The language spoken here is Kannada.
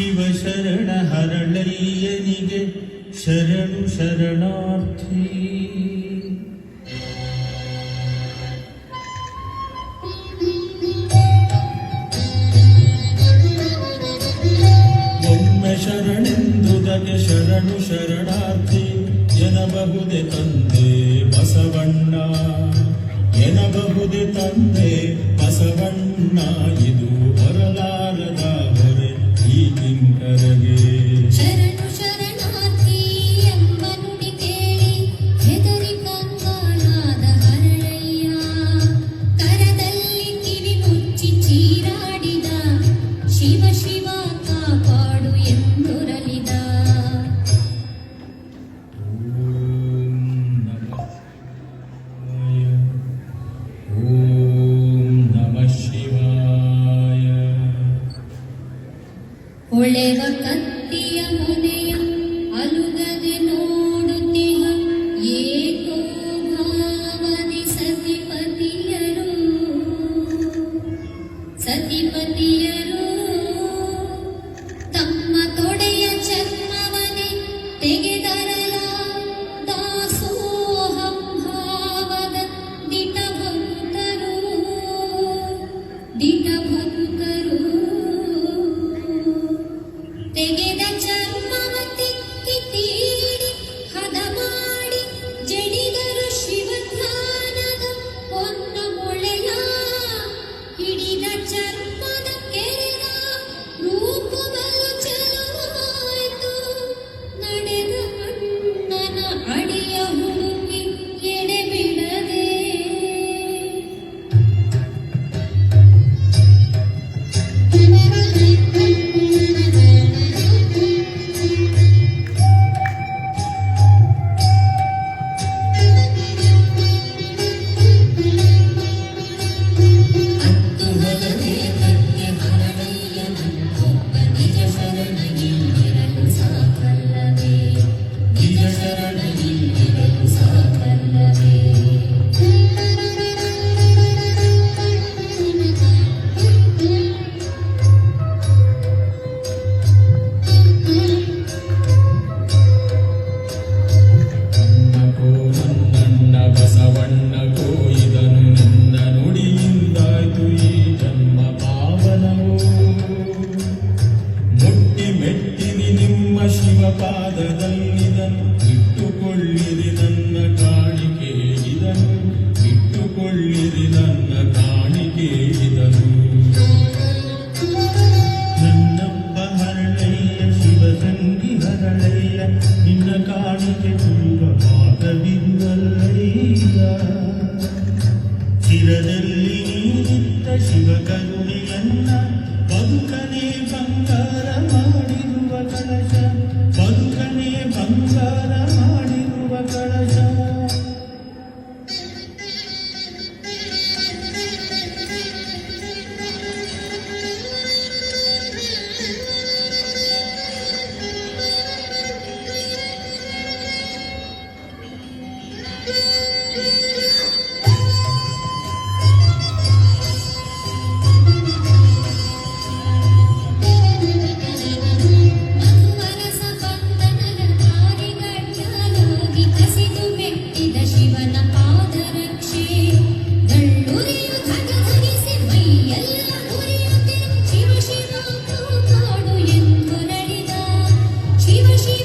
ಶಿವ ಶರಣ ಹರಳಯ್ಯನಿಗೆ ಶರಣು ಶರಣಾರ್ಥಿ. ಒಮ್ಮೆ ಶರಣೆಂದುದಗೆ ಶರಣು ಶರಣಾರ್ಥಿ, ಎನಬಹುದೆ ತಂದೆ ಬಸವಣ್ಣ. ಎನಬಹುದೆ ತಂದೆ ಬಸವಣ್ಣ, ಇದು ಬರಲಾ Hare ಹೊಳೆವ ಕತ್ತಿಯ ಮನೆಯ ಅಲುಗದೆ ನೋಡುತ್ತಿಹ. ಏಕೋ ಭಾವನೆ ಸತಿಪತಿಯರು. ಸತಿಪತಿಯರು ತಮ್ಮ ತೊಡೆಯ ಚರ್ಮವನೆ ತೆಗೆದರಲ ದಾಸೋಹಂ ಭಾವದ ದಿಟಭಕ್ತರು. ದಿಟಭಕ್ತರು ಇಟ್ಟುಕೊಳ್ಳಿರಿ ನನ್ನ ಕಾಣಿಕೆ ಇದನು ನನ್ನಪ್ಪ ಹರಳಯ್ಯ ಶಿವಸಂಗಿ ಹರಳಯ್ಯ ನಿನ್ನ ಕಾಣಿಕೆ ತುಂಬ ಪಾದವಿರುವಲ್ಲಯ್ಯ ಚಿರದಲ್ಲಿ ನೀನಿತ್ತ ಶಿವ ಕರುಣೆಯನ್ನ 你们